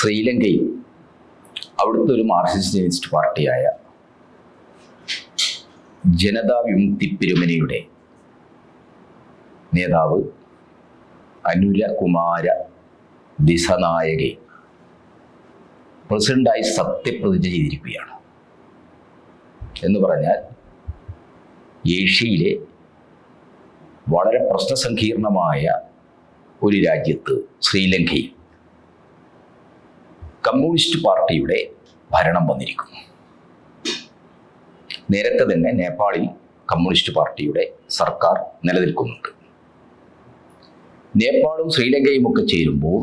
ശ്രീലങ്കയിൽ അവിടുത്തെ ഒരു മാർക്സിസ്റ്റ് ലെനിനിസ്റ്റ് പാർട്ടിയായ ജനതാ വിമുക്തി പെരുമനയുടെ നേതാവ് അനുരകുമാര ദിസനായകെ പ്രസിഡന്റായി സത്യപ്രതിജ്ഞ ചെയ്തിരിക്കുകയാണ്. എന്ന് പറഞ്ഞാൽ ഏഷ്യയിലെ വളരെ പ്രശ്നസങ്കീർണമായ ഒരു രാജ്യത്ത് ശ്രീലങ്കയിൽ കമ്മ്യൂണിസ്റ്റ് പാർട്ടിയുടെ ഭരണം വന്നിരിക്കുന്നു. നേരത്തെ തന്നെ നേപ്പാളിൽ കമ്മ്യൂണിസ്റ്റ് പാർട്ടിയുടെ സർക്കാർ നിലനിൽക്കുന്നുണ്ട്. നേപ്പാളും ശ്രീലങ്കയും ഒക്കെ ചേരുമ്പോൾ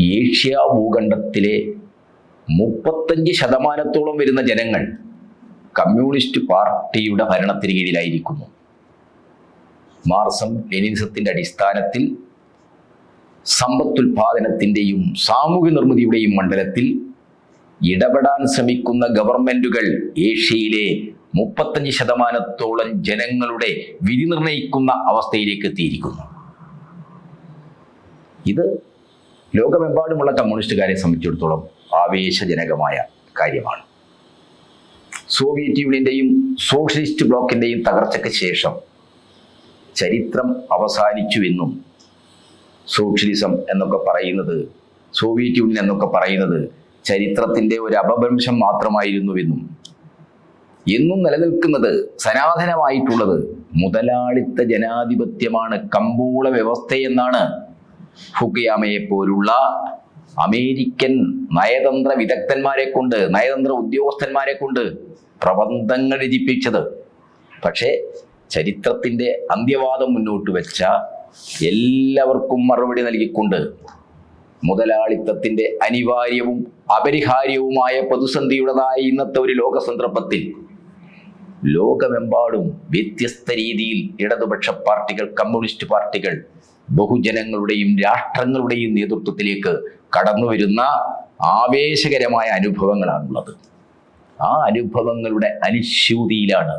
ഏഷ്യ ഭൂഖണ്ഡത്തിലെ മുപ്പത്തഞ്ച് ശതമാനത്തോളം വരുന്ന ജനങ്ങൾ കമ്മ്യൂണിസ്റ്റ് പാർട്ടിയുടെ ഭരണത്തിന് കീഴിലായിരിക്കുന്നു. മാർസം ലെനിനിസത്തിന്റെ അടിസ്ഥാനത്തിൽ സമ്പത്തുൽപാദനത്തിന്റെയും സാമൂഹ്യ നിർമ്മിതിയുടെയും മണ്ഡലത്തിൽ ഇടപെടാൻ ശ്രമിക്കുന്ന ഗവൺമെന്റുകൾ ഏഷ്യയിലെ മുപ്പത്തഞ്ച് ശതമാനത്തോളം ജനങ്ങളുടെ വിധി നിർണയിക്കുന്ന അവസ്ഥയിലേക്ക് എത്തിയിരിക്കുന്നു. ഇത് ലോകമെമ്പാടുമുള്ള കമ്മ്യൂണിസ്റ്റുകാരെ സംബന്ധിച്ചിടത്തോളം ആവേശജനകമായ കാര്യമാണ്. സോവിയറ്റ് യൂണിയന്റെയും സോഷ്യലിസ്റ്റ് ബ്ലോക്കിന്റെയും തകർച്ചയ്ക്ക് ശേഷം ചരിത്രം അവസാനിച്ചുവെന്നും സോഷ്യലിസം എന്നൊക്കെ പറയുന്നത് സോവിയറ്റ് യൂണിയൻ എന്നൊക്കെ പറയുന്നത് ചരിത്രത്തിന്റെ ഒരു അപഭ്രംശം മാത്രമായിരുന്നുവെന്നും എന്നും. നിലനിൽക്കുന്നത് സനാതനമായിട്ടുള്ളത് മുതലാളിത്ത ജനാധിപത്യമാണ് കമ്പോള വ്യവസ്ഥയെന്നാണ് ഫുക്കിയാമയെ പോലുള്ള അമേരിക്കൻ നയതന്ത്ര വിദഗ്ധന്മാരെ കൊണ്ട് നയതന്ത്ര ഉദ്യോഗസ്ഥന്മാരെ കൊണ്ട് പ്രബന്ധങ്ങൾ രചിപ്പിച്ചത്. പക്ഷേ ചരിത്രത്തിന്റെ അന്ത്യവാദം മുന്നോട്ട് വെച്ച എല്ലാവർക്കും മറുപടി നൽകിക്കൊണ്ട് മുതലാളിത്തത്തിന്റെ അനിവാര്യവും അപരിഹാര്യവുമായ പ്രതിസന്ധിയുടേതായ ഇന്നത്തെ ഒരു ലോക സന്ദർഭത്തിൽ ലോകമെമ്പാടും വ്യത്യസ്ത രീതിയിൽ ഇടതുപക്ഷ പാർട്ടികൾ കമ്മ്യൂണിസ്റ്റ് പാർട്ടികൾ ബഹുജനങ്ങളുടെയും രാഷ്ട്രങ്ങളുടെയും നേതൃത്വത്തിലേക്ക് കടന്നു വരുന്ന ആവേശകരമായ അനുഭവങ്ങളാണുള്ളത്. ആ അനുഭവങ്ങളുടെ അനുശൂതിയിലാണ്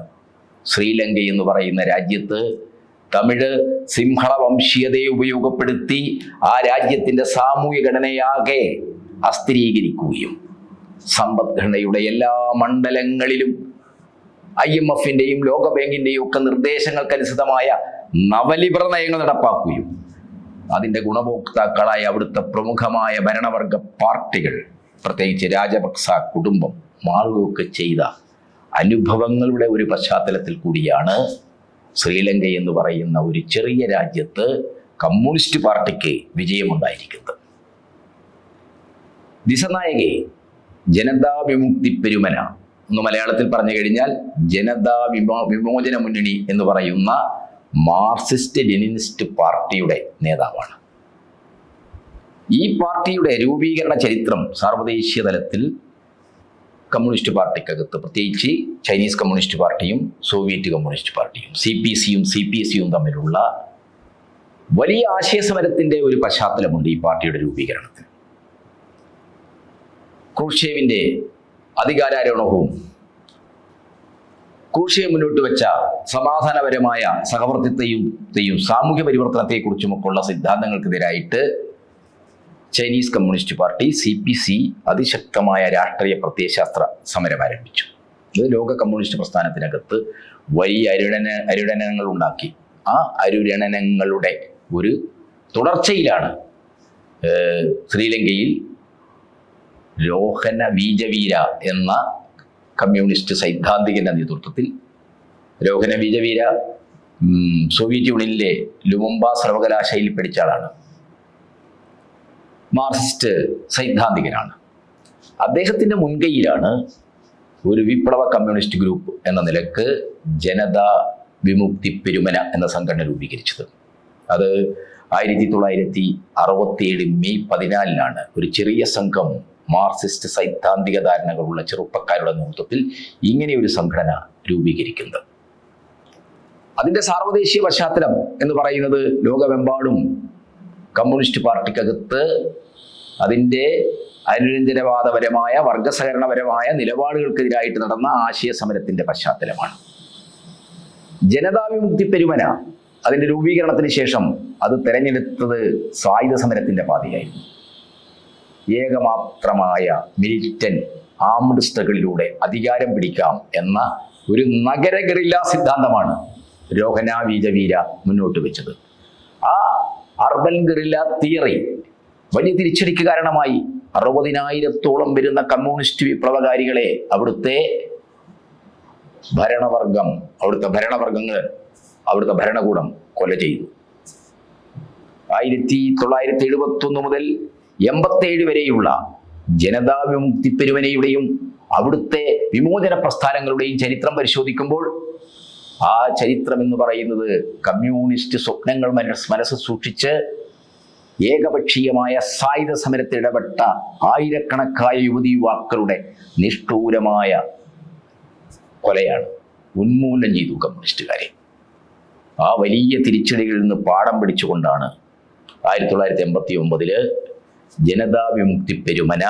ശ്രീലങ്ക എന്ന് പറയുന്ന രാജ്യത്ത് തമിഴ് സിംഹള വംശീയതയെ ഉപയോഗപ്പെടുത്തി ആ രാജ്യത്തിന്റെ സാമൂഹ്യ ഘടനയാകെ അസ്ഥിരീകരിക്കുകയും സമ്പദ്ഘടനയുടെ എല്ലാ മണ്ഡലങ്ങളിലും ഐ എം എഫിന്റെയും ലോകബാങ്കിന്റെയും ഒക്കെ നിർദ്ദേശങ്ങൾക്കനുസൃതമായ നവലിബറ നയങ്ങൾ നടപ്പാക്കുകയും അതിന്റെ ഗുണഭോക്താക്കളായ അവിടുത്തെ പ്രമുഖമായ ഭരണവർഗ പാർട്ടികൾ പ്രത്യേകിച്ച് രാജപക്സ കുടുംബം മാറുകയൊക്കെ ചെയ്ത അനുഭവങ്ങളുടെ ഒരു പശ്ചാത്തലത്തിൽ കൂടിയാണ് ശ്രീലങ്ക എന്ന് പറയുന്ന ഒരു ചെറിയ രാജ്യത്ത് കമ്മ്യൂണിസ്റ്റ് പാർട്ടിക്ക് വിജയമുണ്ടായിരിക്കുന്നത്. ദിശനായകെ ജനതാ വിമുക്തി പെരുമന എന്ന് മലയാളത്തിൽ പറഞ്ഞു കഴിഞ്ഞാൽ ജനതാ വിമോ വിമോചന മുന്നണി എന്ന് പറയുന്ന മാർക്സിസ്റ്റ് ലെനിനിസ്റ്റ് പാർട്ടിയുടെ നേതാവാണ്. ഈ പാർട്ടിയുടെ രൂപീകരണ ചരിത്രം സാർവദേശീയ തലത്തിൽ കമ്മ്യൂണിസ്റ്റ് പാർട്ടിക്കകത്ത് പ്രത്യേകിച്ച് ചൈനീസ് കമ്മ്യൂണിസ്റ്റ് പാർട്ടിയും സോവിയറ്റ് കമ്മ്യൂണിസ്റ്റ് പാർട്ടിയും സി പി സിയും സി പി സിയും തമ്മിലുള്ള വലിയ ആശയസമരത്തിന്റെ ഒരു പശ്ചാത്തലമുണ്ട് ഈ പാർട്ടിയുടെ രൂപീകരണത്തിന്. ക്രൂഷേവിന്റെ അധികാരാരോഹവും ക്രൂഷേവ് മുന്നോട്ട് വെച്ച സമാധാനപരമായ സഹവർത്തിത്വയും സാമൂഹ്യ പരിവർത്തനത്തെക്കുറിച്ചുമൊക്കെയുള്ള സിദ്ധാന്തങ്ങൾക്കെതിരായിട്ട് Chinese communist party C P C അതിശക്തമായ രാഷ്ട്രീയ പ്രത്യയശാസ്ത്ര സമരം ആരംഭിച്ചു. ഇത് ലോക കമ്മ്യൂണിസ്റ്റ് പ്രസ്ഥാനത്തിനകത്ത് വലിയ അരുടന അരുടനങ്ങൾ ഉണ്ടാക്കി. ആ അരുരണനങ്ങളുടെ ഒരു തുടർച്ചയിലാണ് ശ്രീലങ്കയിൽ ലോഹന ബീജവീര എന്ന കമ്മ്യൂണിസ്റ്റ് സൈദ്ധാന്തികന്റെ നേതൃത്വത്തിൽ ലോഹന ബീജവീര സോവിയറ്റ് യൂണിയനിലെ ലുമുമ്പ സർവകലാശാലയിൽ പഠിച്ച ആളാണ്. മാർക്സിസ്റ്റ് സൈദ്ധാന്തികനാണ്. അദ്ദേഹത്തിന്റെ മുൻകൈയിലാണ് ഒരു വിപ്ലവ കമ്മ്യൂണിസ്റ്റ് ഗ്രൂപ്പ് എന്ന നിലയ്ക്ക് ജനതാ വിമുക്തി പെരുമന എന്ന സംഘടന രൂപീകരിച്ചത്. അത് ആയിരത്തി തൊള്ളായിരത്തി അറുപത്തിയേഴ് മെയ് പതിനാലിനാണ് ഒരു ചെറിയ സംഘം മാർക്സിസ്റ്റ് സൈദ്ധാന്തിക ധാരണകളുള്ള ചെറുപ്പക്കാരുടെ നേതൃത്വത്തിൽ ഇങ്ങനെ ഒരു സംഘടന രൂപീകരിക്കുന്നത്. അതിന്റെ സാർവദേശീയ പശ്ചാത്തലം എന്ന് പറയുന്നത് ലോകമെമ്പാടും കമ്മ്യൂണിസ്റ്റ് പാർട്ടിക്കകത്ത് അതിന്റെ അനുരഞ്ജനവാദപരമായ വർഗസഹകരണപരമായ നിലപാടുകൾക്കെതിരായിട്ട് നടന്ന ആശയ സമരത്തിന്റെ പശ്ചാത്തലമാണ്. ജനതാവിമുക്തി പെരുമന അതിന്റെ രൂപീകരണത്തിന് ശേഷം അത് തെരഞ്ഞെടുത്തത് സായുധ സമരത്തിന്റെ പാതയായിരുന്നു. ഏകമാത്രമായ മിലിറ്റൻ ആംഡ് സ്ട്രഗിളിലൂടെ അധികാരം പിടിക്കാം എന്ന ഒരു നഗര സിദ്ധാന്തമാണ് രോഹന വീജവീര മുന്നോട്ട് വെച്ചത്. ആ അർബൻ ഗറില്ല തിയറി വലിയ തിരിച്ചടിക്ക് കാരണമായി അറുപതിനായിരത്തോളം വരുന്ന കമ്മ്യൂണിസ്റ്റ് വിപ്ലവകാരികളെ അവിടുത്തെ ഭരണവർഗം അവിടുത്തെ ഭരണവർഗങ്ങൾ അവിടുത്തെ ഭരണകൂടം കൊല ചെയ്തു. ആയിരത്തി തൊള്ളായിരത്തി എഴുപത്തി ഒന്ന് മുതൽ എൺപത്തേഴ് വരെയുള്ള ജനതാ വിമുക്തി പെരുവനയുടെയും അവിടുത്തെ വിമോചന പ്രസ്ഥാനങ്ങളുടെയും ചരിത്രം പരിശോധിക്കുമ്പോൾ ആ ചരിത്രം എന്ന് പറയുന്നത് കമ്മ്യൂണിസ്റ്റ് സ്വപ്നങ്ങൾ മനസ് മനസ്സ് സൂക്ഷിച്ച് ഏകപക്ഷീയമായ സായുധ സമരത്തിൽ ഇടപെട്ട ആയിരക്കണക്കായ യുവതി യുവാക്കളുടെ നിഷ്ഠൂരമായ കൊലയാണ് ഉന്മൂലനം ചെയ്തു കമ്മ്യൂണിസ്റ്റുകാരെ. ആ വലിയ തിരിച്ചടികളിൽ നിന്ന് പാഠം പിടിച്ചുകൊണ്ടാണ് ആയിരത്തി തൊള്ളായിരത്തി എൺപത്തി ഒമ്പതിൽ ജനതാ വിമുക്തി പെരുമന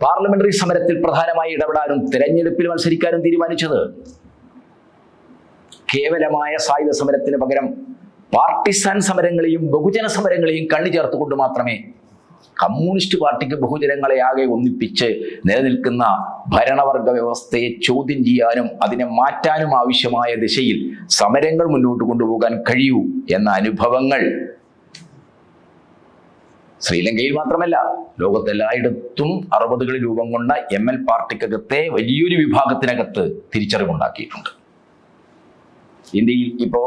പാർലമെന്ററി സമരത്തിൽ പ്രധാനമായി ഇടപെടാനും തെരഞ്ഞെടുപ്പിൽ മത്സരിക്കാനും തീരുമാനിച്ചത്. കേവലമായ സായുധ സമരത്തിന് പകരം പാർട്ടിസാൻ സമരങ്ങളെയും ബഹുജന സമരങ്ങളെയും കണ്ണു ചേർത്തുകൊണ്ട് മാത്രമേ കമ്മ്യൂണിസ്റ്റ് പാർട്ടിക്ക് ബഹുജനങ്ങളെ ആകെ ഒന്നിപ്പിച്ച് നിലനിൽക്കുന്ന ഭരണവർഗ വ്യവസ്ഥയെ ചോദ്യം ചെയ്യാനും അതിനെ മാറ്റാനും ആവശ്യമായ ദിശയിൽ സമരങ്ങൾ മുന്നോട്ട് കൊണ്ടുപോകാൻ കഴിയൂ എന്ന അനുഭവങ്ങൾ ശ്രീലങ്കയിൽ മാത്രമല്ല ലോകത്തെല്ലായിടത്തും അറുപതുകളിൽ രൂപം കൊണ്ട എം എൽ പാർട്ടിക്കകത്തെ വലിയൊരു വിഭാഗത്തിനകത്ത് തിരിച്ചറിവുണ്ടാക്കിയിട്ടുണ്ട്. ഇന്ത്യയിൽ ഇപ്പോ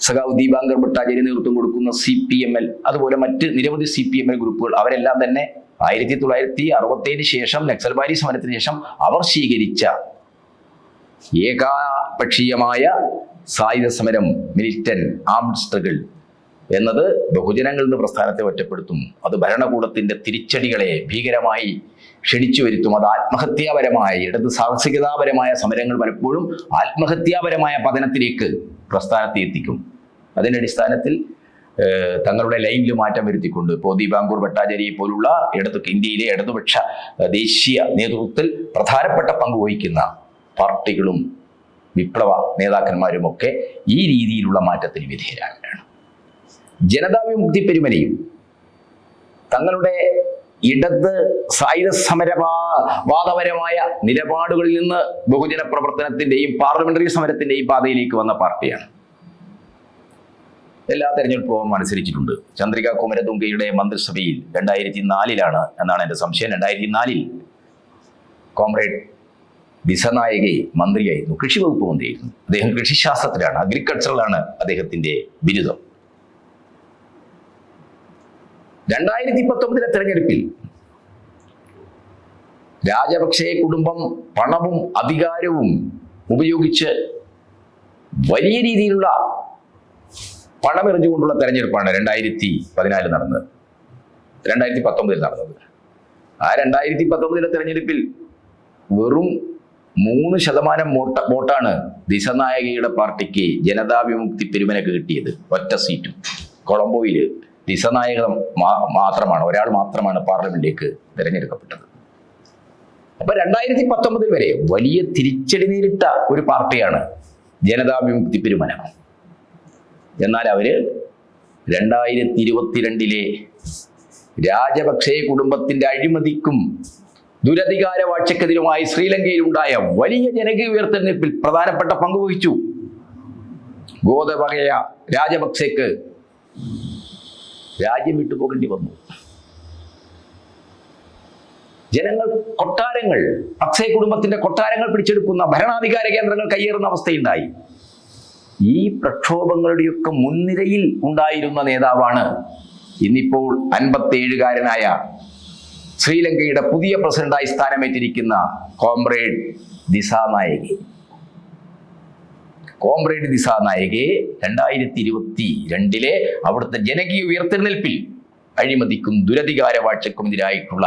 സഖാവ് ദീപാങ്കർ ഭട്ടാചാര്യ നേതൃത്വം കൊടുക്കുന്ന സി പി എം എൽ അതുപോലെ മറ്റ് നിരവധി സി പി എം എൽ ഗ്രൂപ്പുകൾ അവരെല്ലാം തന്നെ ആയിരത്തി തൊള്ളായിരത്തി അറുപത്തേഴിന് ശേഷം നക്സൽബാരി സമരത്തിന് ശേഷം അവർ സ്വീകരിച്ച ഏകാപക്ഷീയമായ സായുധ സമരം മിലിറ്റൻ ആംഡ് സ്ട്രഗിൾ എന്നത് ബഹുജനങ്ങളിൽ നിന്ന് പ്രസ്ഥാനത്തെ ഒറ്റപ്പെടുത്തും. അത് ഭരണകൂടത്തിന്റെ തിരിച്ചടികളെ ഭീകരമായി ക്ഷണിച്ചു വരുത്തും. അത് ആത്മഹത്യാപരമായ ഇടത് സാഹസികതാപരമായ സമരങ്ങൾ പലപ്പോഴും ആത്മഹത്യാപരമായ പതനത്തിലേക്ക് പ്രസ്ഥാനത്തെ എത്തിക്കും. അതിന്റെ അടിസ്ഥാനത്തിൽ തങ്ങളുടെ ലൈനിൽ മാറ്റം വരുത്തിക്കൊണ്ട് ഇപ്പോൾ ദീപാങ്കൂർ ഭട്ടാചാര്യയെ പോലുള്ള ഇടതു ഇന്ത്യയിലെ ഇടതുപക്ഷ ദേശീയ നേതൃത്വത്തിൽ പ്രധാനപ്പെട്ട പങ്ക് വഹിക്കുന്ന പാർട്ടികളും വിപ്ലവ നേതാക്കന്മാരുമൊക്കെ ഈ രീതിയിലുള്ള മാറ്റത്തിന് വിധേയരാകുകയാണ് ജനതാ വിമുക്തി പെരുമലയും തങ്ങളുടെ ഇടത് സായുധ സമരവാ വാദപരമായ നിലപാടുകളിൽ നിന്ന് ബഹുജന പ്രവർത്തനത്തിന്റെയും പാർലമെന്ററി സമരത്തിന്റെയും പാതയിലേക്ക് വന്ന പാർട്ടിയാണ്. എല്ലാ തെരഞ്ഞെടുപ്പും അനുസരിച്ചിട്ടുണ്ട്. ചന്ദ്രിക കുമരതുംഗയുടെ മന്ത്രിസഭയിൽ രണ്ടായിരത്തി നാലിലാണ് എന്നാണ് എന്റെ സംശയം. രണ്ടായിരത്തി നാലിൽ കോമ്രേഡ് ബിസനായകെ മന്ത്രിയായിരുന്നു. കൃഷി വകുപ്പ് മന്ത്രിയായിരുന്നു. അദ്ദേഹം കൃഷിശാസ്ത്രത്തിലാണ് അഗ്രികൾച്ചറിലാണ് അദ്ദേഹത്തിന്റെ ബിരുദം. രണ്ടായിരത്തി പത്തൊമ്പതിലെ തെരഞ്ഞെടുപ്പിൽ രാജപക്ഷെ കുടുംബം പണവും അധികാരവും ഉപയോഗിച്ച് വലിയ രീതിയിലുള്ള പണമെറിഞ്ഞുകൊണ്ടുള്ള തെരഞ്ഞെടുപ്പാണ് രണ്ടായിരത്തി പതിനാലിൽ നടന്നത്. രണ്ടായിരത്തി പത്തൊമ്പതിൽ നടന്നത്. ആ രണ്ടായിരത്തി പത്തൊമ്പതിലെ തെരഞ്ഞെടുപ്പിൽ വെറും മൂന്ന് ശതമാനം വോട്ട വോട്ടാണ് ദിശനായകയുടെ പാർട്ടിക്ക് ജനതാ വിമുക്തി പെരുമനക്ക് കിട്ടിയത്. ഒറ്റ സീറ്റും. കൊളംബോയിൽ ദിശനായക മാത്രമാണ് ഒരാൾ മാത്രമാണ് പാർലമെന്റിലേക്ക് തിരഞ്ഞെടുക്കപ്പെട്ടത്. അപ്പൊ രണ്ടായിരത്തി പത്തൊമ്പതിൽ വരെ വലിയ തിരിച്ചടി നേരിട്ട ഒരു പാർട്ടിയാണ് ജനതാ വിമുക്തി പെരുമന. എന്നാൽ അവർ രണ്ടായിരത്തി ഇരുപത്തിരണ്ടിലെ രാജപക്ഷെ കുടുംബത്തിന്റെ അഴിമതിക്കും ദുരധികാര വാഴ്ചക്കെതിരുമായി ശ്രീലങ്കയിൽ ഉണ്ടായ വലിയ ജനകീയ ഉയർത്തെടുപ്പിൽ പ്രധാനപ്പെട്ട പങ്കുവഹിച്ചു ഗോതവകയ രാജപക്സെക്ക് രാജ്യം വിട്ടുപോകേണ്ടി വന്നു. ജനങ്ങൾ കൊട്ടാരങ്ങൾ അക്ഷയ കുടുംബത്തിന്റെ കൊട്ടാരങ്ങൾ പിടിച്ചെടുക്കുന്ന ഭരണാധികാര കേന്ദ്രങ്ങൾ കയ്യേറുന്ന അവസ്ഥയുണ്ടായി. ഈ പ്രക്ഷോഭങ്ങളുടെയൊക്കെ മുൻനിരയിൽ ഉണ്ടായിരുന്ന നേതാവാണ് ഇന്നിപ്പോൾ അൻപത്തേഴുകാരനായ ശ്രീലങ്കയുടെ പുതിയ പ്രസിഡന്റായി സ്ഥാനമേറ്റിരിക്കുന്ന കോംറേഡ് ദിസാനായകി കോമ്രേഡ് ദിസാനായകെ രണ്ടായിരത്തി ഇരുപത്തി രണ്ടിലെ അവിടുത്തെ ജനകീയ ഉയർത്തെഴുന്നേൽപ്പിൽ അഴിമതിക്കും ദുരധികാര വാഴ്ചക്കും എതിരായിട്ടുള്ള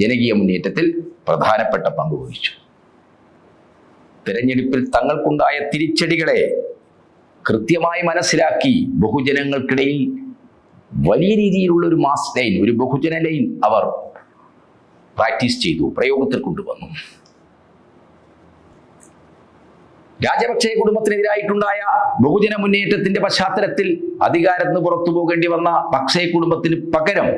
ജനകീയ മുന്നേറ്റത്തിൽ പ്രധാനപ്പെട്ട പങ്ക് വഹിച്ചു. തെരഞ്ഞെടുപ്പിൽ തങ്ങൾക്കുണ്ടായ തിരിച്ചടികളെ കൃത്യമായി മനസ്സിലാക്കി ബഹുജനങ്ങൾക്കിടയിൽ വലിയ രീതിയിലുള്ള ഒരു മാസ് ലൈൻ ഒരു ബഹുജന ലൈൻ അവർ പ്രാക്ടീസ് ചെയ്തു പ്രയോഗത്തിൽ കൊണ്ടുവന്നു. രാജപക്ഷെ കുടുംബത്തിനെതിരായിട്ടുണ്ടായ ബഹുജന മുന്നേറ്റത്തിന്റെ പശ്ചാത്തലത്തിൽ അധികാരത്തിന് പുറത്തു പോകേണ്ടി വന്ന പക്ഷേ കുടുംബത്തിന് പകരം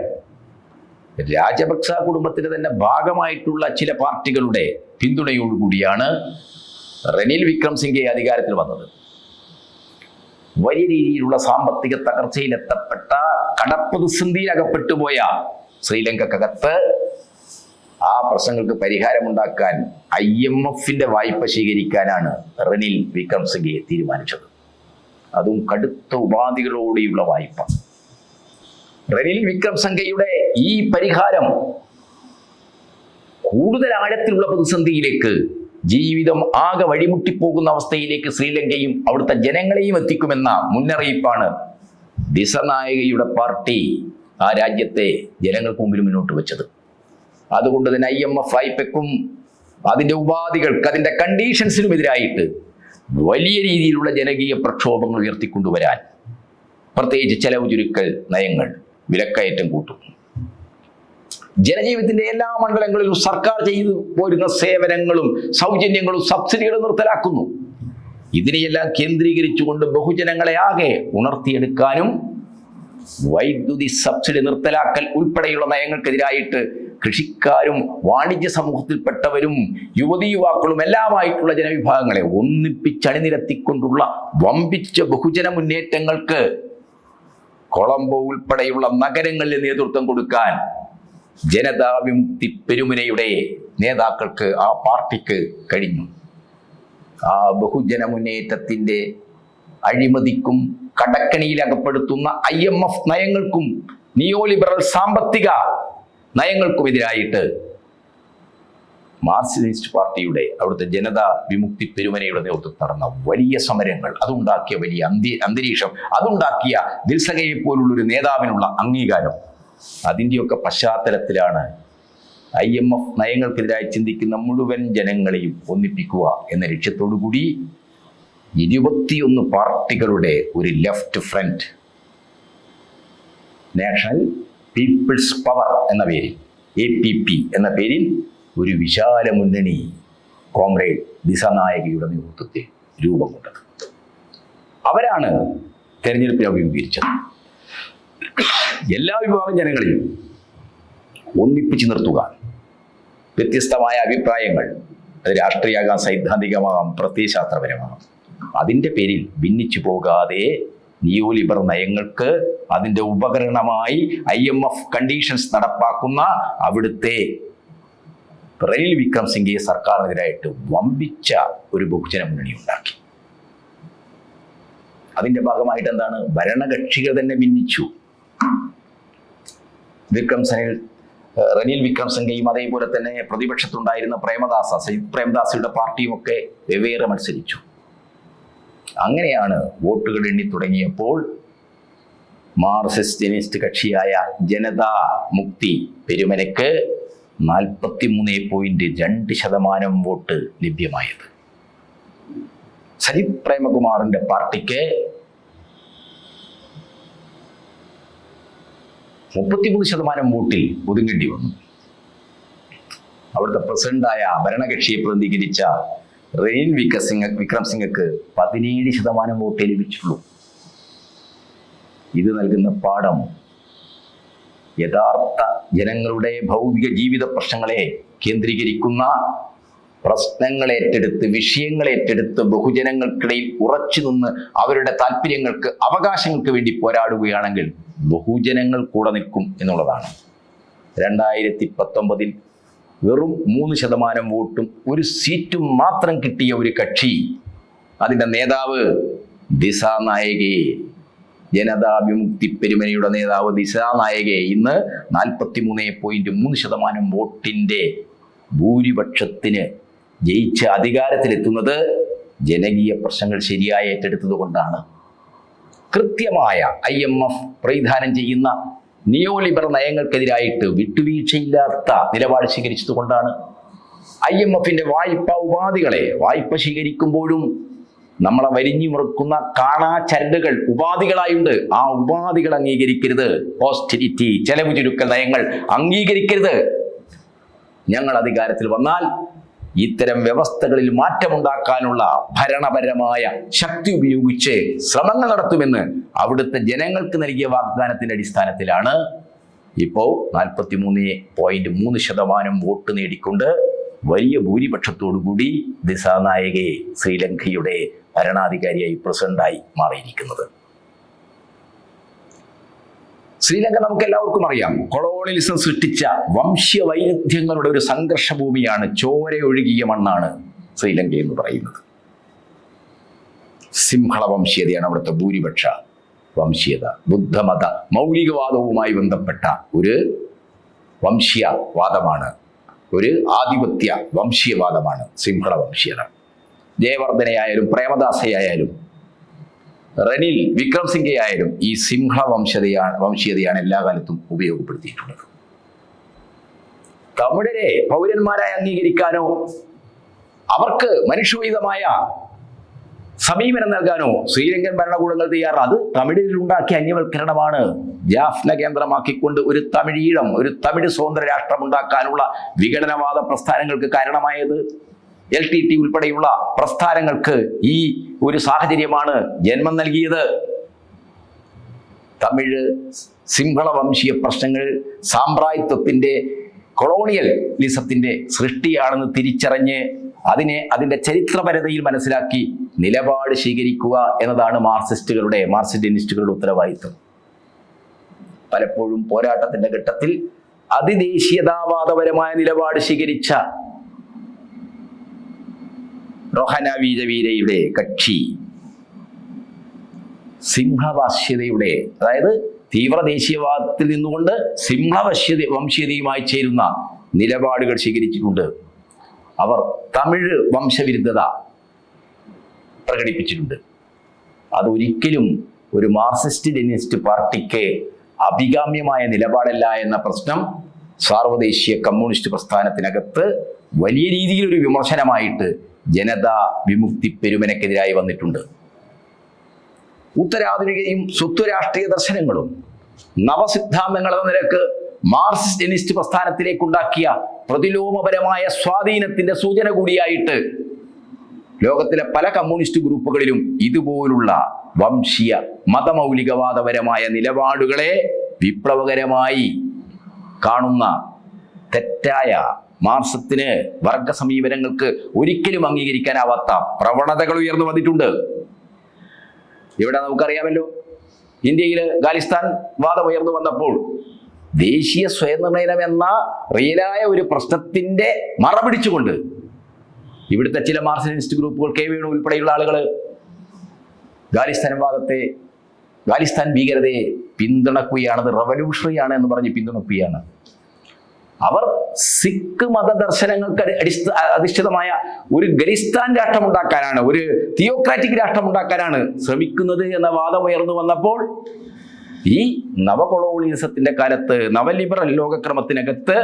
രാജപക്ഷ കുടുംബത്തിന് തന്നെ ഭാഗമായിട്ടുള്ള ചില പാർട്ടികളുടെ പിന്തുണയോടുകൂടിയാണ് റെനിൽ വിക്രം സിംഗെ അധികാരത്തിൽ വന്നത്. വലിയ രീതിയിലുള്ള സാമ്പത്തിക തകർച്ചയിലെത്തപ്പെട്ട കടപ്രതിസന്ധിയിൽ അകപ്പെട്ടുപോയ ശ്രീലങ്കക്കകത്ത് ആ പ്രശ്നങ്ങൾക്ക് പരിഹാരമുണ്ടാക്കാൻ ഐ എം എഫിന്റെ വായ്പ സ്വീകരിക്കാനാണ് റെനിൽ വിക്രം സിംഗെ തീരുമാനിച്ചത്. അതും കടുത്ത ഉപാധികളോടെയുള്ള വായ്പ. റെനിൽ വിക്രം സംഘയുടെ ഈ പരിഹാരം കൂടുതൽ ആഴത്തിലുള്ള പ്രതിസന്ധിയിലേക്ക് ജീവിതം ആകെ വഴിമുട്ടിപ്പോകുന്ന അവസ്ഥയിലേക്ക് ശ്രീലങ്കയും അവിടുത്തെ ജനങ്ങളെയും എത്തിക്കുമെന്ന മുന്നറിയിപ്പാണ് ദിസനായകയുടെ പാർട്ടി ആ രാജ്യത്തെ ജനങ്ങൾക്ക് മുമ്പിൽ മുന്നോട്ട് വെച്ചത്. അതുകൊണ്ട് തന്നെ ഐ എം എഫ് ഐപെക്കും അതിന്റെ ഉപാധികൾക്ക് അതിന്റെ കണ്ടീഷൻസിനും എതിരായിട്ട് വലിയ രീതിയിലുള്ള ജനകീയ പ്രക്ഷോഭങ്ങൾ ഉയർത്തിക്കൊണ്ടുവരാൻ പ്രത്യേകിച്ച് ചെലവ് ചുരുക്കൽ നയങ്ങൾ വിലക്കയറ്റം കൂട്ടും. ജനജീവിതത്തിന്റെ എല്ലാ മണ്ഡലങ്ങളിലും സർക്കാർ ചെയ്തു പോരുന്ന സേവനങ്ങളും സൗജന്യങ്ങളും സബ്സിഡികളും നിർത്തലാക്കുന്നു. ഇതിനെയെല്ലാം കേന്ദ്രീകരിച്ചുകൊണ്ട് ബഹുജനങ്ങളെ ആകെ ഉണർത്തിയെടുക്കാനും വൈദ്യുതി സബ്സിഡി നിർത്തലാക്കൽ ഉൾപ്പെടെയുള്ള നയങ്ങൾക്കെതിരായിട്ട് കൃഷിക്കാരും വാണിജ്യ സമൂഹത്തിൽപ്പെട്ടവരും യുവതി യുവാക്കളും എല്ലാമായിട്ടുള്ള ജനവിഭാഗങ്ങളെ ഒന്നിപ്പിച്ചണിനിരത്തിക്കൊണ്ടുള്ള വമ്പിച്ച ബഹുജന മുന്നേറ്റങ്ങൾക്ക് കൊളംബോ ഉൾപ്പെടെയുള്ള നഗരങ്ങളിൽ നേതൃത്വം കൊടുക്കാൻ ജനതാ വിമുക്തി പെരുമുനയുടെ നേതാക്കൾക്ക് ആ പാർട്ടിക്ക് കഴിഞ്ഞു. ആ ബഹുജന മുന്നേറ്റത്തിന്റെ അഴിമതിക്കും കടക്കണിയിൽ അകപ്പെടുത്തുന്ന ഐ എം എഫ് നയങ്ങൾക്കും നിയോലിബറൽ സാമ്പത്തിക നയങ്ങൾക്കുമെതിരായിട്ട് മാർക്സിസ്റ്റ് പാർട്ടിയുടെ അവിടുത്തെ ജനതാ വിമുക്തി പെരുമനയുടെ നേതൃത്വത്തിൽ നടന്ന വലിയ സമരങ്ങൾ അതുണ്ടാക്കിയ വലിയ അന്തി അന്തരീക്ഷം അതുണ്ടാക്കിയ ദിൽസകയെ പോലുള്ള ഒരു നേതാവിനുള്ള അംഗീകാരം. അതിന്റെയൊക്കെ പശ്ചാത്തലത്തിലാണ് ഐ എം എഫ് നയങ്ങൾക്കെതിരായി ചിന്തിക്കുന്ന മുഴുവൻ ജനങ്ങളെയും ഒന്നിപ്പിക്കുക എന്ന ലക്ഷ്യത്തോടു കൂടി ഇരുപത്തിയൊന്ന് പാർട്ടികളുടെ ഒരു left front national people's power എന്ന പേരിൽ എ പി പി എന്ന പേരിൽ ഒരു വിശാല മുന്നണി കോമ്രേഡ് ദിശാനായകയുടെ നേതൃത്വത്തിൽ രൂപം കൊണ്ടത്. അവരാണ് തെരഞ്ഞെടുപ്പിനെ അഭിമുഖീകരിച്ചത്. എല്ലാ വിഭാഗം ജനങ്ങളെയും ഒന്നിപ്പിച്ചു നിർത്തുക വ്യത്യസ്തമായ അഭിപ്രായങ്ങൾ അത് രാഷ്ട്രീയമാകാം സൈദ്ധാന്തികമാകാം പ്രത്യയശാസ്ത്രപരമാകാം. അതിന്റെ പേരിൽ ഭിന്നിച്ചു പോകാതെ നിയോ ലിബർ നയങ്ങൾക്ക് അതിന്റെ ഉപകരണമായി ഐ എം എഫ് കണ്ടീഷൻസ് നടപ്പാക്കുന്ന അവിടുത്തെ റെയിൽ വിക്രം സിംഗെ സർക്കാരിനെതിരായിട്ട് വമ്പിച്ച ഒരു ബഹുജന മുന്നണി ഉണ്ടാക്കി. അതിന്റെ ഭാഗമായിട്ട് എന്താണ്? ഭരണകക്ഷികൾ തന്നെ ഭിന്നിച്ചു. വിക്രം സനിൽ റനിൽ വിക്രം സിംഗയും അതേപോലെ തന്നെ പ്രതിപക്ഷത്തുണ്ടായിരുന്ന പ്രേമദാസ സജിത് പ്രേമദാസയുടെ പാർട്ടിയും ഒക്കെ വെവ്വേറെ മത്സരിച്ചു. അങ്ങനെയാണ് വോട്ടുകൾ എണ്ണി തുടങ്ങിയപ്പോൾ മാർസിസ്റ്റ് കക്ഷിയായ ജനതാ മുക്തി പെരുമനയ്ക്ക് നാൽപ്പത്തി മൂന്ന് പോയിന്റ് രണ്ട് ശതമാനം വോട്ട് ലഭ്യമായത്. സജിത് പ്രേമകുമാറിന്റെ പാർട്ടിക്ക് മുപ്പത്തിമൂന്ന് ശതമാനം വോട്ടിൽ ഒതുങ്ങേണ്ടി വന്നു. അവിടുത്തെ പ്രസിഡന്റായ ഭരണകക്ഷിയെ പ്രതിനിധീകരിച്ച റെനിൽ വിക്രം സിംഗ് വിക്രം സിംഗക്ക് പതിനേഴ് ശതമാനം വോട്ടേ ലഭിച്ചുള്ളൂ ഇത് നൽകുന്ന പാഠം യഥാർത്ഥ ജനങ്ങളുടെ ഭൗതിക ജീവിത പ്രശ്നങ്ങളെ കേന്ദ്രീകരിക്കുന്ന പ്രശ്നങ്ങൾ ഏറ്റെടുത്ത് വിഷയങ്ങൾ ഏറ്റെടുത്ത് ബഹുജനങ്ങൾക്കിടയിൽ ഉറച്ചു നിന്ന് അവരുടെ താല്പര്യങ്ങൾക്ക് അവകാശങ്ങൾക്ക് വേണ്ടി പോരാടുകയാണെങ്കിൽ ബഹുജനങ്ങൾ കൂടെ നിൽക്കും എന്നുള്ളതാണ്. രണ്ടായിരത്തി പത്തൊമ്പതിൽ വെറും മൂന്ന് ശതമാനം വോട്ടും ഒരു സീറ്റും മാത്രം കിട്ടിയ ഒരു കക്ഷി. അതിന്റെ നേതാവ് ദിശാനായകയെ ജനതാ വിമുക്തി പെരുമനയുടെ നേതാവ് ദിശാനായകയെ ഇന്ന് നാൽപ്പത്തി മൂന്ന് പോയിന്റ് മൂന്ന് ശതമാനം വോട്ടിന്റെ ഭൂരിപക്ഷത്തിന് ജയിച്ച് അധികാരത്തിലെത്തുന്നത് ജനകീയ പ്രശ്നങ്ങൾ ശരിയായി ഏറ്റെടുത്തത് കൊണ്ടാണ് കൃത്യമായ ഐ എം എഫ് പ്രതിദാനം ചെയ്യുന്ന നിയോ ലിബറൽ നയങ്ങൾക്കെതിരായിട്ട് വിട്ടുവീഴ്ചയില്ലാത്ത നിലപാട് സ്വീകരിച്ചതുകൊണ്ടാണ് ഐ എം എഫിന്റെ വായ്പ ഉപാധികളെ വായ്പ സ്വീകരിക്കുമ്പോഴും നമ്മളെ വരിഞ്ഞു മുറുക്കുന്ന കാണാ ചരടുകൾ ഉപാധികളായുണ്ട്. ആ ഉപാധികൾ അംഗീകരിക്കരുത്. ഓസ്റ്റിരിറ്റി ചെലവ് ചുരുക്കൽ നയങ്ങൾ അംഗീകരിക്കരുത്. ഞങ്ങൾ അധികാരത്തിൽ വന്നാൽ ഇത്തരം വ്യവസ്ഥകളിൽ മാറ്റമുണ്ടാക്കാനുള്ള ഭരണപരമായ ശക്തി ഉപയോഗിച്ച് ശ്രമങ്ങൾ നടത്തുമെന്ന് അവിടുത്തെ ജനങ്ങൾക്ക് നൽകിയ വാഗ്ദാനത്തിന്റെ അടിസ്ഥാനത്തിലാണ്. ഇപ്പോൾ നാൽപ്പത്തി മൂന്ന് പോയിന്റ് മൂന്ന് ശതമാനം വോട്ട് നേടിക്കൊണ്ട് വലിയ ഭൂരിപക്ഷത്തോടുകൂടി ദിസാനായകയെ ശ്രീലങ്കയുടെ ഭരണാധികാരിയായി പ്രസിഡന്റായി മാറിയിരിക്കുന്നത്. ശ്രീലങ്ക നമുക്ക് എല്ലാവർക്കും അറിയാം. കൊളോണിയലിസം സൃഷ്ടിച്ച വംശീയ വൈരുദ്ധ്യങ്ങളുടെ ഒരു സംഘർഷഭൂമിയാണ് ചോര ഒഴുകിയ മണ്ണാണ് ശ്രീലങ്ക എന്ന് പറയുന്നത്. സിംഹള വംശീയതയാണ് അവിടുത്തെ ഭൂരിപക്ഷ വംശീയത. ബുദ്ധമത മൗലികവാദവുമായി ബന്ധപ്പെട്ട ഒരു വംശീയവാദമാണ്. ഒരു ആധിപത്യ വംശീയവാദമാണ് സിംഹള വംശീയത ജയവർദ്ധനയായാലും പ്രേമദാസയായാലും റനിൽ വിക്രം സിംഗെ ആയാലും ഈ സിംഹ വംശതയാണ് വംശീയതയാണ് എല്ലാ കാലത്തും ഉപയോഗപ്പെടുത്തിയിട്ടുള്ളത്. തമിഴരെ പൗരന്മാരായി അംഗീകരിക്കാനോ അവർക്ക് മനുഷ്യവിധമായ സമീപനം നൽകാനോ ശ്രീലങ്കൻ ഭരണകൂടങ്ങൾ തയ്യാറ് അത് തമിഴിൽ ഉണ്ടാക്കിയ അന്യവൽക്കരണമാണ്. ജാഫ്ന കേന്ദ്രമാക്കിക്കൊണ്ട് ഒരു തമിഴീഴം ഒരു തമിഴ് സ്വതന്ത്ര രാഷ്ട്രം ഉണ്ടാക്കാനുള്ള വിഘടനവാദ പ്രസ്ഥാനങ്ങൾക്ക് കാരണമായത്. എൽ ടി ടി ഉൾപ്പെടെയുള്ള പ്രസ്ഥാനങ്ങൾക്ക് ഈ ഒരു സാഹചര്യമാണ് ജന്മം നൽകിയത്. തമിഴ് സിംഹള വംശീയ പ്രശ്നങ്ങൾ സാമ്പ്രായത്വത്തിന്റെ കൊളോണിയലിസത്തിന്റെ സൃഷ്ടിയാണെന്ന് തിരിച്ചറിഞ്ഞ് അതിനെ അതിന്റെ ചരിത്രപരതയിൽ മനസ്സിലാക്കി നിലപാട് സ്വീകരിക്കുക എന്നതാണ് മാർക്സിസ്റ്റുകളുടെ മാർക്സിസ്റ്റ് ഉത്തരവാദിത്വം. പലപ്പോഴും പോരാട്ടത്തിന്റെ ഘട്ടത്തിൽ അതിദേശീയതാവാദപരമായ നിലപാട് സ്വീകരിച്ച റൊഹന വീരവീരയുടെ കക്ഷി. സിംഹവാശ്യതയുടെ അതായത് തീവ്ര ദേശീയവാദത്തിൽ നിന്നുകൊണ്ട് സിംഹവശ്യത വംശീയതയുമായി ചേരുന്ന നിലപാടുകൾ സ്വീകരിച്ചിട്ടുണ്ട്. അവർ തമിഴ് വംശവിരുദ്ധത പ്രകടിപ്പിച്ചിട്ടുണ്ട്. അതൊരിക്കലും ഒരു മാർക്സിസ്റ്റ് ലെനിനിസ്റ്റ് പാർട്ടിക്ക് അഭികാമ്യമായ നിലപാടല്ല എന്ന പ്രശ്നം സാർവദേശീയ കമ്മ്യൂണിസ്റ്റ് പ്രസ്ഥാനത്തിനകത്ത് വലിയ രീതിയിൽ ഒരു വിമർശനമായിട്ട് ജനതാ വിമുക്തി പെരുമനക്കെതിരായി വന്നിട്ടുണ്ട്. ഉത്തരാധുനികയും സ്വത്വരാഷ്ട്രീയ ദർശനങ്ങളും നവസിദ്ധാന്തങ്ങൾ എന്ന നിരക്ക് മാർക്സിസ്റ്റ് ജനിസ്റ്റ് പ്രസ്ഥാനത്തിലേക്കുണ്ടാക്കിയ പ്രതിലോമപരമായ സ്വാധീനത്തിന്റെ സൂചന കൂടിയായിട്ട് ലോകത്തിലെ പല കമ്മ്യൂണിസ്റ്റ് ഗ്രൂപ്പുകളിലും ഇതുപോലുള്ള വംശീയ മതമൗലികവാദപരമായ നിലപാടുകളെ വിപ്ലവകരമായി കാണുന്ന തെറ്റായ മാർസത്തിന് വർഗ സമീപനങ്ങൾക്ക് ഒരിക്കലും അംഗീകരിക്കാനാവാത്ത പ്രവണതകൾ ഉയർന്നു വന്നിട്ടുണ്ട്. ഇവിടെ നമുക്കറിയാമല്ലോ ഇന്ത്യയിൽ ഖാലിസ്ഥാൻ വാദം ഉയർന്നു വന്നപ്പോൾ ദേശീയ സ്വയംനിർണയം എന്ന റിയലായ ഒരു പ്രശ്നത്തിന്റെ മറപിടിച്ചുകൊണ്ട് ഇവിടുത്തെ ചില മാർക്സിസ്റ്റ് ഗ്രൂപ്പുകൾ കെ വേണു ഉൾപ്പെടെയുള്ള ആളുകൾ ഖാലിസ്ഥാൻ വാദത്തെ ഖാലിസ്ഥാൻ ഭീകരതയെ പിന്തുണക്കുകയാണത് റവല്യൂഷണറിയാണ് എന്ന് പറഞ്ഞ് പിന്തുണക്കുകയാണ്. അവർ സിഖ് മതദർശനങ്ങൾക്ക് അടി- അടിസ്ഥ അധിഷ്ഠിതമായ ഒരു രാഷ്ട്രം ഉണ്ടാക്കാനാണ് ഒരു തിയോക്രാറ്റിക് രാഷ്ട്രം ഉണ്ടാക്കാനാണ് ശ്രമിക്കുന്നത് എന്ന വാദം ഉയർന്നു വന്നപ്പോൾ ഈ നവകൊളോണിയസത്തിന്റെ കാലത്ത് നവലിബറൽ ലോകക്രമത്തിനകത്ത്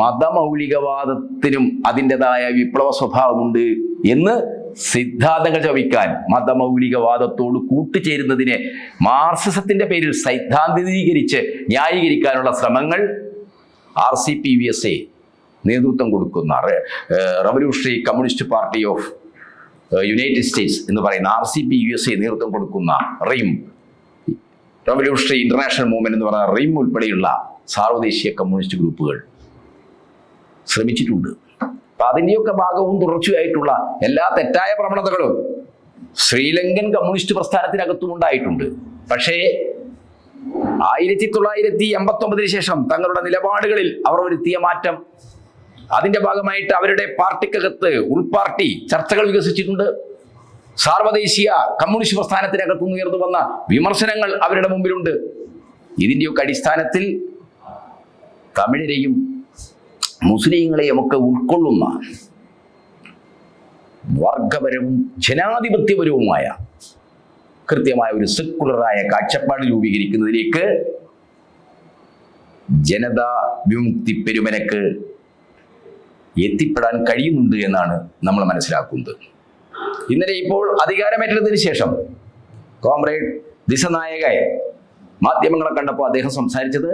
മതമൗലികവാദത്തിനും അതിന്റെതായ വിപ്ലവ സ്വഭാവമുണ്ട് എന്ന് സിദ്ധാന്തങ്ങൾ ചവിക്കാൻ മതമൗലികവാദത്തോട് കൂട്ടുചേരുന്നതിനെ മാർസിസത്തിന്റെ പേരിൽ സൈദ്ധാന്തികീകരിച്ച് ന്യായീകരിക്കാനുള്ള ശ്രമങ്ങൾ R C P V S A നേതൃത്വം കൊടുക്കുന്ന revolutionary communist party of United States എന്ന് പറയുന്ന R C P U S A നേതൃത്വം കൊടുക്കുന്ന റിം റവല്യൂഷണറി ഇന്റർനാഷണൽ മൂവ്മെന്റ് എന്ന് പറയുന്ന റിം ഉൾപ്പെടെയുള്ള സാർവദേശീയ കമ്മ്യൂണിസ്റ്റ് ഗ്രൂപ്പുകൾ ശ്രമിച്ചിട്ടുണ്ട്. അപ്പൊ അതിന്റെയൊക്കെ ഭാഗവും തുടർച്ചയായിട്ടുള്ള എല്ലാ തെറ്റായ പ്രവണതകളും ശ്രീലങ്കൻ കമ്മ്യൂണിസ്റ്റ് പ്രസ്ഥാനത്തിനകത്തും ഉണ്ടായിട്ടുണ്ട്. പക്ഷേ ആയിരത്തി തൊള്ളായിരത്തി എൺപത്തി ഒമ്പതിന് ശേഷം തങ്ങളുടെ നിലപാടുകളിൽ അവർ വരുത്തിയ മാറ്റം. അതിന്റെ ഭാഗമായിട്ട് അവരുടെ പാർട്ടിക്കകത്ത് ഉൾപാർട്ടി ചർച്ചകൾ വികസിച്ചിട്ടുണ്ട്. സാർവദേശീയ കമ്മ്യൂണിസ്റ്റ് പ്രസ്ഥാനത്തിനകത്തു ഉയർന്നു വന്ന വിമർശനങ്ങൾ അവരുടെ മുമ്പിലുണ്ട്. ഇതിന്റെയൊക്കെ അടിസ്ഥാനത്തിൽ തമിഴരെയും മുസ്ലിങ്ങളെയും ഒക്കെ ഉൾക്കൊള്ളുന്ന വർഗപരവും ജനാധിപത്യപരവുമായ കൃത്യമായ ഒരു സെക്കുലറായ കാഴ്ചപ്പാട് രൂപീകരിക്കുന്നതിലേക്ക് ജനതാ വിമുക്തി പെരുമനക്ക് എത്തിപ്പെടാൻ കഴിയുന്നുണ്ട് എന്നാണ് നമ്മൾ മനസ്സിലാക്കുന്നത്. ഇന്നലെ ഇപ്പോൾ അധികാരമേറ്റതിന് ശേഷം കോമ്രേഡ് ദിശനായകയെ മാധ്യമങ്ങളെ കണ്ടപ്പോൾ അദ്ദേഹം സംസാരിച്ചത്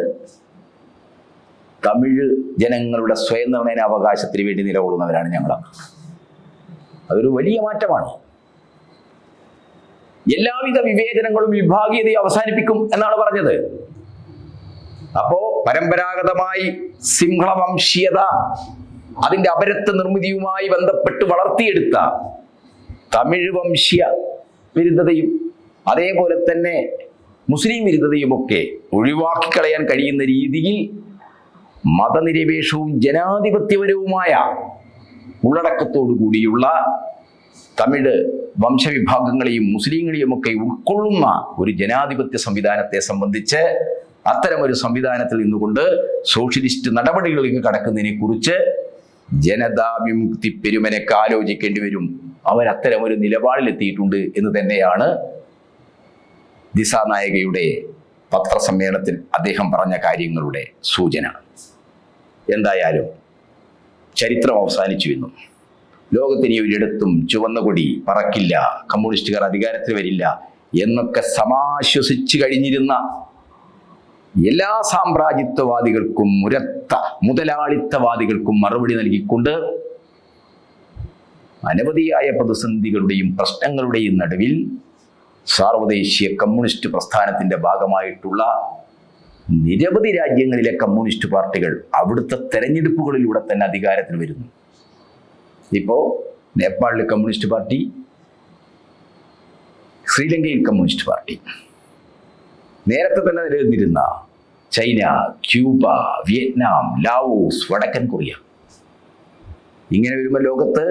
തമിഴ് ജനങ്ങളുടെ സ്വയം നിർണയന അവകാശത്തിന് വേണ്ടി നിലകൊള്ളുന്നവരാണ് ഞങ്ങൾ അതൊരു വലിയ മാറ്റമാണ്. എല്ലാവിധ വിവേചനങ്ങളും വിഭാഗീയതയും അവസാനിപ്പിക്കും എന്നാണ് പറഞ്ഞത്. അപ്പോ പരമ്പരാഗതമായി സിംഹളവംശീയത അതിന്റെ അപരത്വ നിർമ്മിതിയുമായി ബന്ധപ്പെട്ട് വളർത്തിയെടുത്ത തമിഴ് വംശീയ വിരുദ്ധതയും അതേപോലെ തന്നെ മുസ്ലിം വിരുദ്ധതയുമൊക്കെ ഒഴിവാക്കി കളയാൻ കഴിയുന്ന രീതിയിൽ മതനിരപേക്ഷവും ജനാധിപത്യപരവുമായ ഉള്ളടക്കത്തോടു കൂടിയുള്ള തമിഴ് വംശവിഭാഗങ്ങളെയും മുസ്ലിങ്ങളെയും ഒക്കെ ഉൾക്കൊള്ളുന്ന ഒരു ജനാധിപത്യ സംവിധാനത്തെ സംബന്ധിച്ച് അത്തരം ഒരു സംവിധാനത്തിൽ നിന്നുകൊണ്ട് സോഷ്യലിസ്റ്റ് നടപടികളിലേക്ക് കടക്കുന്നതിനെ കുറിച്ച് ജനതാ വിമുക്തി പെരുമനൊക്കെ ആലോചിക്കേണ്ടി വരും. അവർ അത്തരം ഒരു നിലപാടിലെത്തിയിട്ടുണ്ട് എന്ന് തന്നെയാണ് ദിസാനായകയുടെ പത്രസമ്മേളനത്തിൽ അദ്ദേഹം പറഞ്ഞ കാര്യങ്ങളുടെ സൂചന. എന്തായാലും ചരിത്രം അവസാനിച്ചു എന്നും. ലോകത്തിന് ഒരിടത്തും ചുവന്ന കൊടി പറക്കില്ല. കമ്മ്യൂണിസ്റ്റുകാർ അധികാരത്തിൽ വരില്ല. എന്നൊക്കെ സമാശ്വസിച്ചു കഴിഞ്ഞിരുന്ന എല്ലാ സാമ്രാജ്യത്വവാദികൾക്കും മുരത്ത മുതലാളിത്തവാദികൾക്കും മറുപടി നൽകിക്കൊണ്ട് അനവധിയായ പ്രതിസന്ധികളുടെയും പ്രശ്നങ്ങളുടെയും നടുവിൽ സാർവദേശീയ കമ്മ്യൂണിസ്റ്റ് പ്രസ്ഥാനത്തിന്റെ ഭാഗമായിട്ടുള്ള നിരവധി രാജ്യങ്ങളിലെ കമ്മ്യൂണിസ്റ്റ് പാർട്ടികൾ അവിടുത്തെ തെരഞ്ഞെടുപ്പുകളിലൂടെ തന്നെ അധികാരത്തിൽ വരുന്നു. ഇപ്പോൾ നേപ്പാളിലെ കമ്മ്യൂണിസ്റ്റ് പാർട്ടി ശ്രീലങ്കയിൽ കമ്മ്യൂണിസ്റ്റ് പാർട്ടി. നേരത്തെ തന്നെ നിലനിന്നിരുന്ന ചൈന ക്യൂബ വിയറ്റ്നാം ലാവോസ് വടക്കൻ കൊറിയ. ഇങ്ങനെ വരുമ്പോൾ ലോകത്ത്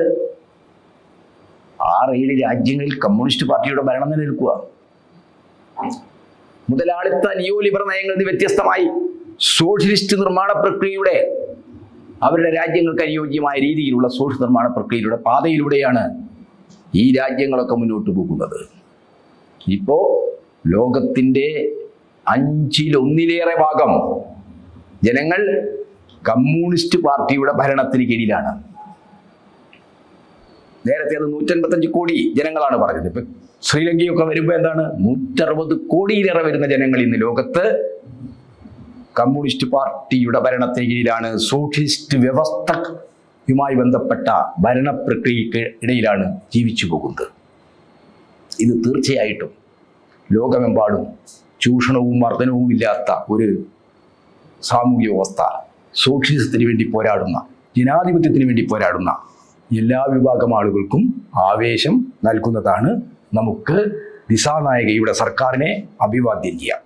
ആറ് ഏഴ് രാജ്യങ്ങളിൽ കമ്മ്യൂണിസ്റ്റ് പാർട്ടിയുടെ ഭരണം നിലനിൽക്കുക. മുതലാളിത്ത നിയോ ലിബർ നയങ്ങളിൽ നിന്ന് വ്യത്യസ്തമായി. സോഷ്യലിസ്റ്റ് നിർമ്മാണ പ്രക്രിയയുടെ അവരുടെ രാജ്യങ്ങൾക്ക് അനുയോജ്യമായ രീതിയിലുള്ള സോഷ്യൽ നിർമ്മാണ പ്രക്രിയയുടെ പാതയിലൂടെയാണ് ഈ രാജ്യങ്ങളൊക്കെ മുന്നോട്ട് പോകുന്നത്. ഇപ്പോൾ ലോകത്തിന്റെ അഞ്ചിലൊന്നിലേറെ ഭാഗം ജനങ്ങൾ കമ്മ്യൂണിസ്റ്റ് പാർട്ടിയുടെ ഭരണത്തിന് കീഴിലാണ്. നേരത്തെ അത് നൂറ്റൻപത്തഞ്ച് കോടി ജനങ്ങളാണ് പറഞ്ഞത്. ഇപ്പൊ ശ്രീലങ്കയൊക്കെ വരുമ്പോൾ എന്താണ്? നൂറ്ററുപത് കോടിയിലേറെ വരുന്ന ജനങ്ങൾ ഇന്ന് ലോകത്ത് കമ്മ്യൂണിസ്റ്റ് പാർട്ടിയുടെ ഭരണത്തിന് കീഴിലാണ് സോഷ്യലിസ്റ്റ് വ്യവസ്ഥയുമായി ബന്ധപ്പെട്ട ഭരണ പ്രക്രിയക്ക് ഇടയിലാണ് ജീവിച്ചു പോകുന്നത്. ഇത് തീർച്ചയായിട്ടും ലോകമെമ്പാടും ചൂഷണവും മർദ്ദനവും ഇല്ലാത്ത ഒരു സാമൂഹ്യ വ്യവസ്ഥ സോഷ്യലിസത്തിന് വേണ്ടി പോരാടുന്ന ജനാധിപത്യത്തിന് വേണ്ടി പോരാടുന്ന എല്ലാ വിഭാഗം ആളുകൾക്കും ആവേശം നൽകുന്നതാണ് നമുക്ക് ദിശാനായകയുടെ സർക്കാരിനെ അഭിവാദ്യം ചെയ്യാം.